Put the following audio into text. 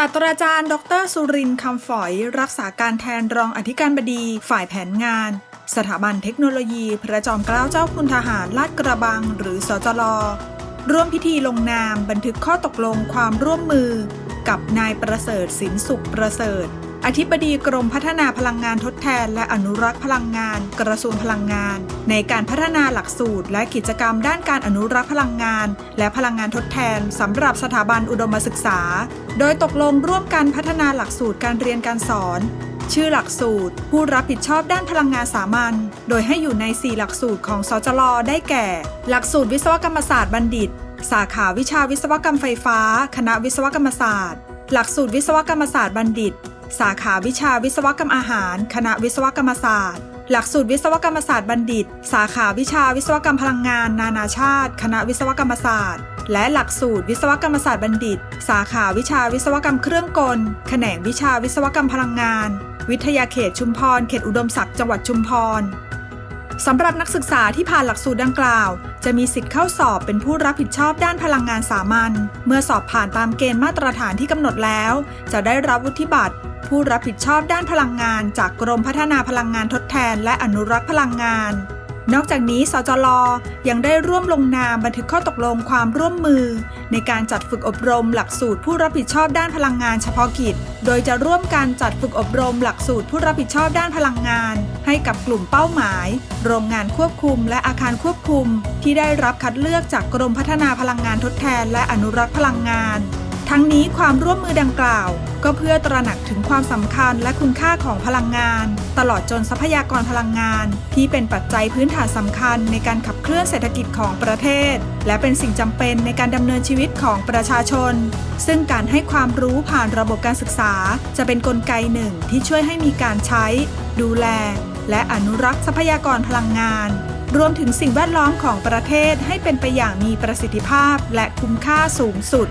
ศาสตราจารย์ ดรสุรินทร์คำฝอย รักษาการแทนรองอธิการบดี ฝ่ายแผนงาน สถาบันเทคโนโลยี พระจอมเกล้าเจ้าคุณทหารลาดกระบัง หรือสจลร่วมพิธีลงนามบันทึกข้อตกลงความร่วมมือ กับนายประเสริฐสินสุขประเสริฐ อธิบดีกรมพัฒนาพลังงานทดแทน และอนุรักษ์พลังงาน กระทรวงพลังงาน ในการพัฒนาหลักสูตร และกิจกรรมด้านการอนุรักษ์พลังงาน และพลังงานทดแทนสำหรับสถาบันอุดมศึกษา โดยตกลงร่วมกันพัฒนาหลักสูตรการเรียนการสอน ชื่อหลักสูตร ผู้รับผิดชอบด้านพลังงานสามัญโดยให้อยู่ใน 4 หลักสูตรของสจลได้แก่ หลักสูตรวิศวกรรมศาสตร์บัณฑิต สาขาวิชาวิศวกรรมไฟฟ้า คณะวิศวกรรมศาสตร์ หลักสูตรวิศวกรรมศาสตร์บัณฑิต สาขาวิชาวิศวกรรมอาหาร คณะวิศวกรรมศาสตร์ หลักสูตรวิศวกรรมศาสตร์บัณฑิต สาขาวิชาวิศวกรรมพลังงาน นานาชาติ คณะวิศวกรรมศาสตร์ และหลักสูตรวิศวกรรมศาสตร์บัณฑิต สาขาวิชาวิศวกรรมเครื่องกล แขนงวิชาวิศวกรรมพลังงาน วิทยาเขตชุมพร เขตอุดมศักดิ์ จังหวัดชุมพรสำหรับนักศึกษาที่ผ่านหลักสูตรดังกล่าว จะมีสิทธิ์เข้าสอบเป็นผู้รับผิดชอบด้านพลังงานสามัญ เมื่อสอบผ่านตามเกณฑ์มาตรฐานที่กำหนดแล้ว จะได้รับวุฒิบัตร ผู้รับผิดชอบด้านพลังงาน จากกรมพัฒนาพลังงานทดแทน และอนุรักษ์พลังงาน นอกจากนี้ สจล ยังได้ร่วมลงนามบันทึกข้อตกลงความร่วมมือ ในการจัดฝึกอบรมหลักสูตรผู้รับผิดชอบด้านพลังงานเฉพาะกิจ โดยจะร่วมกันจัดฝึกอบรมหลักสูตรผู้รับผิดชอบด้านพลังงาน ให้กับกลุ่มเป้าหมาย โรงงานควบคุม และอาคารควบคุม ที่ได้รับคัดเลือกจากกรมพัฒนาพลังงานทดแทน และอนุรักษ์พลังงาน ทั้งนี้ความร่วมมือดังกล่าว ก็เพื่อตระหนักถึงความสำคัญและคุณค่าของพลังงาน ตลอดจนทรัพยากรพลังงาน ที่เป็นปัจจัยพื้นฐานสำคัญในการขับเคลื่อนเศรษฐกิจของประเทศ และเป็นสิ่งจำเป็นในการดำเนินชีวิตของประชาชน ซึ่งการให้ความรู้ผ่านระบบการศึกษา จะเป็นนกลไกหนึ่งที่ช่วยให้มีการใช้ ดูแล และอนุรักษ์ทรัพยากรพลังงานรวมถึงสิ่งแวดล้อมของประเทศให้เป็นไปอย่างมีประสิทธิภาพและคุ้มค่าสูงสุด